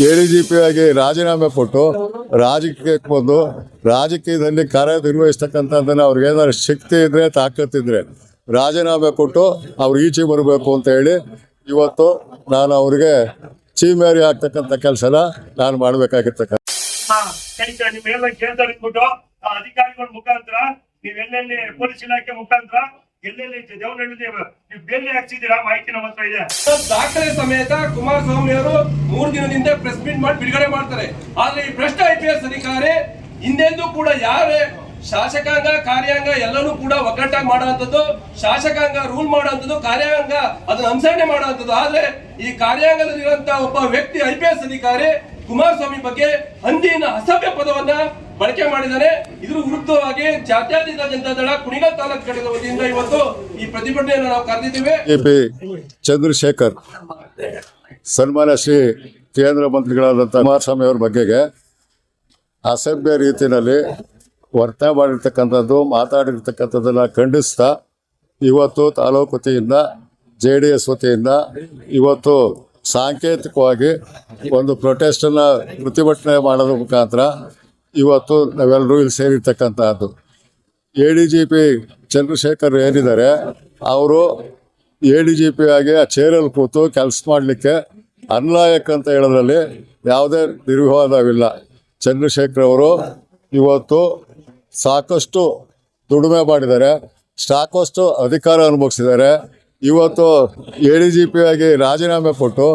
A D G P ಆಗಿ ರಾಜೀನಾಮೆ ಕೊಟ್ಟು ರಾಜಕೀಯಕ್ಕೆ ಬಂದು ರಾಜಕೀಯದಲ್ಲಿ ಕಾರ್ಯನಿರ್ವಹಿಸ್ತಕ್ಕಂಥದ್ದನ್ನು ಅವ್ರಿಗೆ ಏನಾದ್ರು ಶಕ್ತಿ ಇದ್ರೆ ತಾಕತ್ತಿದ್ರೆ ರಾಜೀನಾಮೆ ಕೊಟ್ಟು ಅವ್ರು ಈಚೆ ಬರಬೇಕು ಅಂತ ಹೇಳಿ ಇವತ್ತು ನಾನು ಅವ್ರಿಗೆ ಚೀಮೇರಿ ಆಗ್ತಕ್ಕಂಥ ಕೆಲಸನ ನಾನು ಆ, ಅಧಿಕಾರಿಗಳ ಮುಖಾಂತರ, ನೀವೆಲ್ಲೆಲ್ಲಿ ಪೊಲೀಸ್ ಇಲಾಖೆ ಮುಖಾಂತರ ಎಲ್ಲೆಲ್ಲಿ ದೇವನಹಳ್ಳಿ ನೀವು ಬೇರೆ ಹಾಕ್ಸಿದ್ದೀರಾ? ಮಾಹಿತಿ ನಮ್ಮ ಹತ್ರ ಇದೆ. ದಾಖಲೆ ಸಮೇತ ಕುಮಾರಸ್ವಾಮಿ ಅವರು ಮೂರು ದಿನದಿಂದ ಪ್ರೆಸ್ ಮೀಟ್ ಮಾಡಿ ಬಿಡುಗಡೆ ಮಾಡ್ತಾರೆ. ಆದ್ರೆ ಈ ಭ್ರಷ್ಟ ಐ ಪಿ ಎಸ್ ಅಧಿಕಾರಿ ಹಿಂದೆಂದೂ ಕೂಡ ಯಾರೇ ಶಾಸಕಾಂಗ, ಕಾರ್ಯಾಂಗ ಎಲ್ಲರೂ ಕೂಡ ಒಗ್ಗಟ್ಟಾಗಿ ಮಾಡುವಂಥದ್ದು, ಶಾಸಕಾಂಗ ರೂಲ್ ಮಾಡುವಂಥದ್ದು, ಕಾರ್ಯಾಂಗ ಅದನ್ನ ಅನುಸರಣೆ ಮಾಡುವಂಥದ್ದು. ಆದ್ರೆ ಈ ಕಾರ್ಯಾಂಗದಲ್ಲಿರುವಂತಹ ಒಬ್ಬ ವ್ಯಕ್ತಿ ಐ ಪಿ ಎಸ್ ಅಧಿಕಾರಿ ಕುಮಾರಸ್ವಾಮಿ ಬಗ್ಗೆ ಹಂದಿನ ಅಸಭ್ಯ ಪದವನ್ನ ಬಳಕೆ ಮಾಡಿದ್ದಾರೆ ಇದ್ರ ವಿರುದ್ಧವಾಗಿ ಜಾತ್ಯತೀತ ಜನತಾ ದಳ ಕುಣಿಗಲ್ ತಾಲೂಕು ಘಟಕದ ವತಿಯಿಂದ ಇವತ್ತು ಈ ಪ್ರತಿಭಟನೆಯನ್ನು ನಾವು ಕರೆದಿದ್ದೇವೆ. ಚಂದ್ರಶೇಖರ್ ಸನ್ಮಾನ ಶ್ರೀ ಕೇಂದ್ರ ಮಂತ್ರಿಗಳಾದಂಥ ಕುಮಾರಸ್ವಾಮಿ ಅವರ ಬಗ್ಗೆಗೆ ಅಸಭ್ಯ ರೀತಿಯಲ್ಲಿ ವರ್ತನೆ ಮಾಡಿರ್ತಕ್ಕಂಥದ್ದು, ಮಾತಾಡಿರ್ತಕ್ಕಂಥದ್ದನ್ನು ಖಂಡಿಸ್ತಾ ಇವತ್ತು ತಾಲೂಕು ವತಿಯಿಂದ, ಜೆ ಡಿ ಎಸ್ ವತಿಯಿಂದ ಇವತ್ತು ಸಾಂಕೇತಿಕವಾಗಿ ಒಂದು ಪ್ರೊಟೆಸ್ಟನ್ನು ಪ್ರತಿಭಟನೆ ಮಾಡೋದ್ರ ಮುಖಾಂತರ ಇವತ್ತು ನಾವೆಲ್ಲರೂ ಇಲ್ಲಿ ಸೇರಿರ್ತಕ್ಕಂಥದ್ದು A D G P Chandrashekar ಏನಿದ್ದಾರೆ, ಅವರು ಎ ಡಿ ಜಿ ಪಿ ಆಗಿ ಆ ಚೇರಲ್ಲಿ ಕೂತು ಕೆಲಸ ಮಾಡಲಿಕ್ಕೆ ಅನ್ಲಾಯಕ್ ಅಂತ ಹೇಳೋದ್ರಲ್ಲಿ ಯಾವುದೇ ನಿರ್ವಿವಾದವಿಲ್ಲ. ಚಂದ್ರಶೇಖರ್ ಅವರು ಇವತ್ತು ಸಾಕಷ್ಟು ದುಡಿಮೆ ಮಾಡಿದ್ದಾರೆ, ಸಾಕಷ್ಟು ಅಧಿಕಾರ ಅನುಭವಿಸಿದ್ದಾರೆ. ಇವತ್ತು ಎ ಡಿ ಜಿ ಪಿ ಆಗಿ ರಾಜೀನಾಮೆ ಕೊಟ್ಟು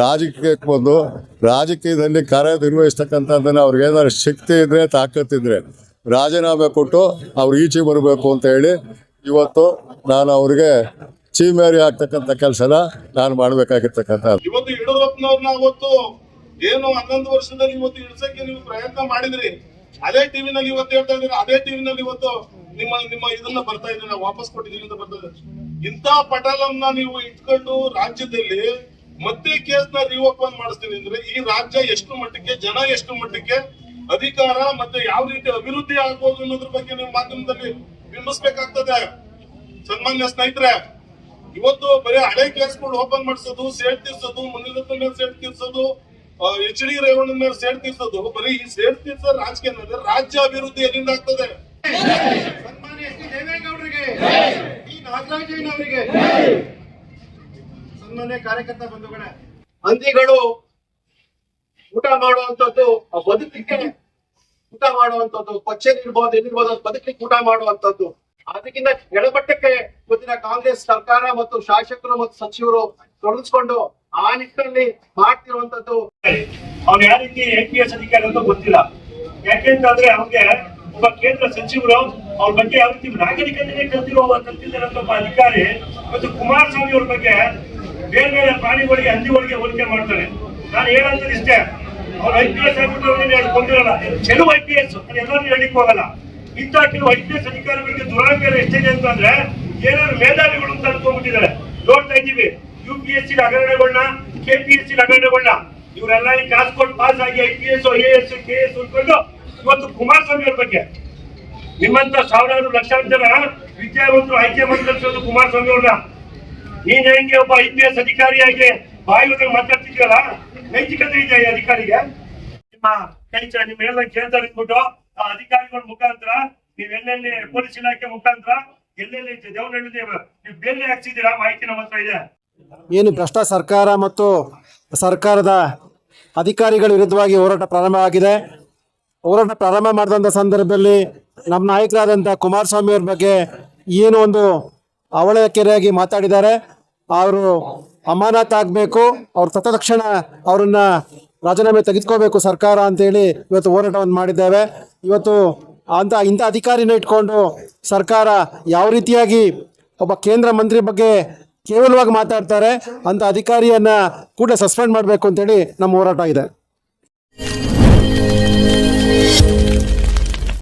ರಾಜಕೀಯಕ್ಕೆ ಬಂದು ರಾಜಕೀಯದಲ್ಲಿ ಕಾರ್ಯನಿರ್ವಹಿಸ್ತಕ್ಕಂಥದ್ದನ್ನು ಅವ್ರಿಗೆ ಏನಾದ್ರು ಶಕ್ತಿ ಇದ್ರೆ ತಾಕತ್ತಿದ್ರೆ ರಾಜೀನಾಮೆ ಕೊಟ್ಟು ಅವ್ರು ಈಚೆ ಬರಬೇಕು ಅಂತ ಹೇಳಿ ಇವತ್ತು ನಾನು ಅವ್ರಿಗೆ ಚೀಮೇರಿ ಆಗ್ತಕ್ಕಂಥ ಕೆಲಸನ ನಾನು ಅವತ್ತು ಏನು ಹನ್ನೊಂದು ವರ್ಷದಲ್ಲಿ ಇವತ್ತು ಇಳಿಸಕ್ಕೆ ನೀವು ಪ್ರಯತ್ನ ಮಾಡಿದ್ರಿ. ಅದೇ ಟಿವಿನಲ್ಲಿ ಇವತ್ತು ಹೇಳ್ತಾ ಇದ್ದೀರಾ. ಅದೇ ಟಿವಿನಲ್ಲಿ ಇವತ್ತು ನಿಮ್ಮ ನಿಮ್ಮ ಇದನ್ನ ಬರ್ತಾ ಇದ್ದೀರಿ. ವಾಪಸ್ ಕೊಟ್ಟಿದ್ದೀನಿ ಅಂತ ಬರ್ತಾ ಇದ್ದಾರೆ. ಇಂಥ ಪಟಲಂನ ನೀವು ಇಟ್ಕೊಂಡು ರಾಜ್ಯದಲ್ಲಿ ಮತ್ತೆ ಕೇಸ್ ಕೇಸ್ನ ರಿಓಪನ್ ಮಾಡಿಸ್ತೀನಿ ಅಂದ್ರೆ ಈ ರಾಜ್ಯ ಎಷ್ಟು ಮಟ್ಟಕ್ಕೆ, ಜನ ಎಷ್ಟು ಮಟ್ಟಕ್ಕೆ ಅಧಿಕಾರ ಮತ್ತೆ ಯಾವ ರೀತಿ ಅಭಿವೃದ್ಧಿ ಆಗ್ಬೋದು ಅನ್ನೋದ್ರ ಬಗ್ಗೆ ನೀವು ಮಾಧ್ಯಮದಲ್ಲಿ ಬಿಂಬಿಸ್ಬೇಕಾಗ್ತದೆ. ಸನ್ಮಾನ್ಯ ಸ್ನೇಹಿತರೆ, ಇವತ್ತು ಬರೀ ಹಳೆ ಕೇಸ್ಗಳು ಓಪನ್ ಮಾಡಿಸೋದು ಸೇಟ್ ತೀರ್ಸೋದು ಮುಂದಿನ ಸೇಡ್ ತೀರ್ಸೋದು ಎಚ್ ಡಿ ರೇವಣ್ಣ ಮೇಲೆ ಸೇಡ್ ತೀರ್ಸೋದು ಬರೀ ಈ ಸೇಡ್ ತೀರ್ಸೋ ರಾಜಕೀಯ ರಾಜ್ಯ ಅಭಿವೃದ್ಧಿ ಎಲ್ಲಿಂದ ಆಗ್ತದೆ. ಸನ್ಮಾನ್ಯ ಎಸ್ ಈ ನಾಗರಾಜಯ್ಯ ಅವರಿಗೆ ಸನ್ಮಾನ್ಯ ಕಾರ್ಯಕರ್ತ ಬಂಧುಗಳೇ. ಹಂದಿಗಳು ಊಟ ಮಾಡುವಂತದ್ದು ಬದುಕಿಗೆ ಊಟ ಮಾಡುವಂತದ್ದು ಪಚ್ಚೆ ಇರ್ಬೋದು ಎಲ್ಲಿರ್ಬೋದು ಬದುಕಲಿಕ್ಕೆ ಊಟ ಮಾಡುವಂತದ್ದು ಅದಕ್ಕಿಂತ ಕೆಳಮಟ್ಟಕ್ಕೆ ಇವತ್ತಿನ ಕಾಂಗ್ರೆಸ್ ಸರ್ಕಾರ ಮತ್ತು ಶಾಸಕರು ಮತ್ತು ಸಚಿವರು ತೊಡಗಿಸ್ಕೊಂಡು ಆ ನಿಟ್ಟಿನಲ್ಲಿ ಮಾಡ್ತಿರುವಂತದ್ದು ಅವ್ನು ಯಾವ ರೀತಿ ಎಪಿಎಸ್ ಪಿ ಎಸ್ ಅಧಿಕಾರಿ ಅಂತ ಗೊತ್ತಿಲ್ಲ. ಯಾಕೆಂತಂದ್ರೆ ಅವ್ರಿಗೆ ಒಬ್ಬ ಕೇಂದ್ರ ಸಚಿವರು ಅವ್ರ ಬಗ್ಗೆ ಯಾವ ರೀತಿ ನಾಗರಿಕತೆಗೆ ಕಲ್ತಿರೋ ಕಲ್ತಿದ್ದಾರಂತ ಅಧಿಕಾರಿ ಮತ್ತು ಕುಮಾರಸ್ವಾಮಿ ಅವ್ರ ಬಗ್ಗೆ ಬೇರೆ ಬೇರೆ ಪ್ರಾಣಿಗಳಿಗೆ ಹಂದಿಗಳಿಗೆ ಹೋಲಿಕೆ ಮಾಡ್ತಾರೆ ನಾನು ಏನಂತ ಇಷ್ಟೇ. ಅವ್ರು ಐ ಪಿ ಎಸ್ ಆಗ್ಬಿಟ್ಟು ಕೊಂದಿರಲ್ಲ ಕೆಲವು ಐ ಪಿ ಎಸ್ ಎಲ್ಲರೂ ಹೇಳಿಕ್ ಹೋಗಲ್ಲ ಇಂಥ ಕೆಲವು ಐ ಪಿ ಎಸ್ ಅಧಿಕಾರಿಗಳಿಗೆ ದುರಾಂಕಾರ ಎಷ್ಟಿದೆ ಅಂತಂದ್ರೆ ಏನಾದ್ರು ಮೇಧಾವಿಗಳು ಅಂತ ಅನ್ಕೊಂಡ್ಬಿಟ್ಟಿದ್ದಾರೆ. S K P S C ಹಗರಣಗಳನ್ನ ಇವರೆಲ್ಲ ಈ ಕಾಸು ಪಾಸ್ ಆಗಿ I P S A S K S ಉಳ್ಕೊಂಡು ಇವತ್ತು ಕುಮಾರಸ್ವಾಮಿ ಅವ್ರ ಬಗ್ಗೆ. ನಿಮ್ಮಂತ ಸಾವಿರಾರು ಲಕ್ಷಾಂತರ ವಿದ್ಯಾವಂತರು ಆಯ್ಕೆ ಮಾಡಿ ಕಳಿಸೋದು ಕುಮಾರಸ್ವಾಮಿ ಅವ್ರನ್ನ. ನೀನ್ ಹೆಂಗೆ ಒಬ್ಬ ಐ ಪಿ ಎಸ್ ಅಧಿಕಾರಿಯಾಗಿ ಬಾಯಿ ಒಳಗೆ ಮಾತಾಡ್ತಿದ್ಯಲ್ಲ? ನೈತಿಕತೆ ಇದೆ ಈ ಅಧಿಕಾರಿಗೆ? ನಿಮ್ಮ ಕೈ ನಿಮ್ ಎಲ್ಲ ಕೇಳ್ತಾರೆ ಅಂದ್ಬಿಟ್ಟು ಆ ಅಧಿಕಾರಿಗಳ ಮುಖಾಂತರ, ನೀವ್ ಎಲ್ಲೆಲ್ಲಿ ಪೊಲೀಸ್ ಇಲಾಖೆ ಮುಖಾಂತರ ಎಲ್ಲೆಲ್ಲಿ ದೇವನಹಳ್ಳಿ ನೀವು ಬೇರೆ ಹಾಕ್ಸಿದ್ದೀರಾ ಮಾಹಿತಿ ನಮ್ಮ ಹತ್ರ ಇದೆ. ಏನು ಭ್ರಷ್ಟ ಸರ್ಕಾರ ಮತ್ತು ಸರ್ಕಾರದ ಅಧಿಕಾರಿಗಳ ವಿರುದ್ಧವಾಗಿ ಹೋರಾಟ ಪ್ರಾರಂಭವಾಗಿದೆ ಹೋರಾಟ ಪ್ರಾರಂಭ ಮಾಡಿದಂಥ ಸಂದರ್ಭದಲ್ಲಿ ನಮ್ಮ ನಾಯಕರಾದಂಥ ಕುಮಾರಸ್ವಾಮಿ ಅವ್ರ ಬಗ್ಗೆ ಏನು ಒಂದು ಅವಳಕೆರೆಯಾಗಿ ಮಾತಾಡಿದ್ದಾರೆ. ಅವರು ಅಮಾನತ್ ಆಗಬೇಕು, ಅವ್ರು ತಕ್ಷಣ ಅವರನ್ನು ರಾಜೀನಾಮೆ ತೆಗೆದುಕೋಬೇಕು ಸರ್ಕಾರ ಅಂತೇಳಿ ಇವತ್ತು ಹೋರಾಟವನ್ನು ಮಾಡಿದ್ದೇವೆ. ಇವತ್ತು ಅಂತ ಇಂಥ ಅಧಿಕಾರಿನ ಇಟ್ಕೊಂಡು ಸರ್ಕಾರ ಯಾವ ರೀತಿಯಾಗಿ ಒಬ್ಬ ಕೇಂದ್ರ ಮಂತ್ರಿ ಬಗ್ಗೆ ಕೇವಲವಾಗಿ ಮಾತಾಡ್ತಾರೆ ಅಂತ ಅಧಿಕಾರಿಯನ್ನ ಕೂಡ ಸಸ್ಪೆಂಡ್ ಮಾಡಬೇಕು ಅಂತೇಳಿ ನಮ್ಮ ಹೋರಾಟ ಇದೆ.